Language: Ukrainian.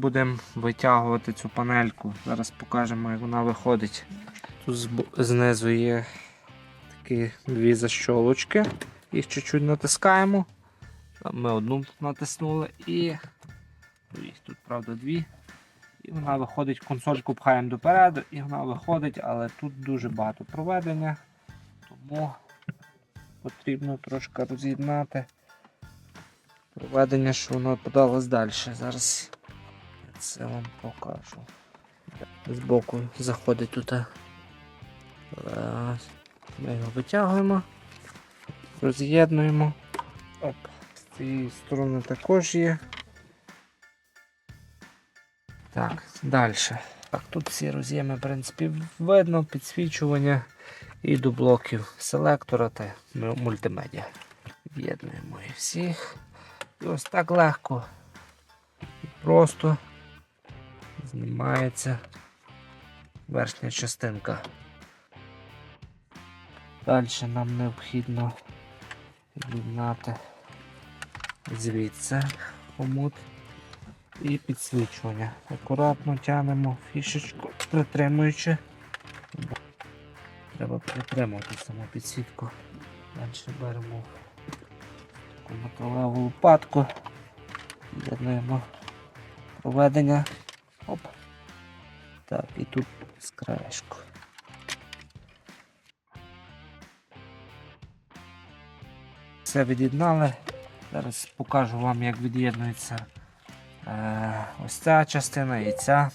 Будемо витягувати цю панельку. Зараз покажемо, як вона виходить. Тут знизу є такі дві защолочки. Їх чуть-чуть натискаємо. Ми одну натиснули і тут, правда, дві. І вона виходить, консольку пхаємо допереду, і вона виходить, але тут дуже багато проведення, тому потрібно трошки роз'єднати проведення, що воно подалось далі. Зараз це вам покажу. Збоку заходить тут. е, Ми його витягуємо, роз'єднуємо. Оп. З цієї сторони також є. Так, далі. Так, тут всі роз'єми, в принципі, видно, підсвічування і до блоків селектора та мультимедіа. Від'єднуємо їх всіх. І ось так легко і просто знімається верхня частинка. Далі нам необхідно від'єднати звідси хомут і підсвічування. Акуратно тягнемо фішечку, притримуючи. Треба притримувати саму підсвітку. Далі беремо таку металеву лопатку, з'єднуємо проведення. Так, і тут з краєшку. Все від'єднали. Зараз покажу вам, як від'єднується е, ось ця частина і ця.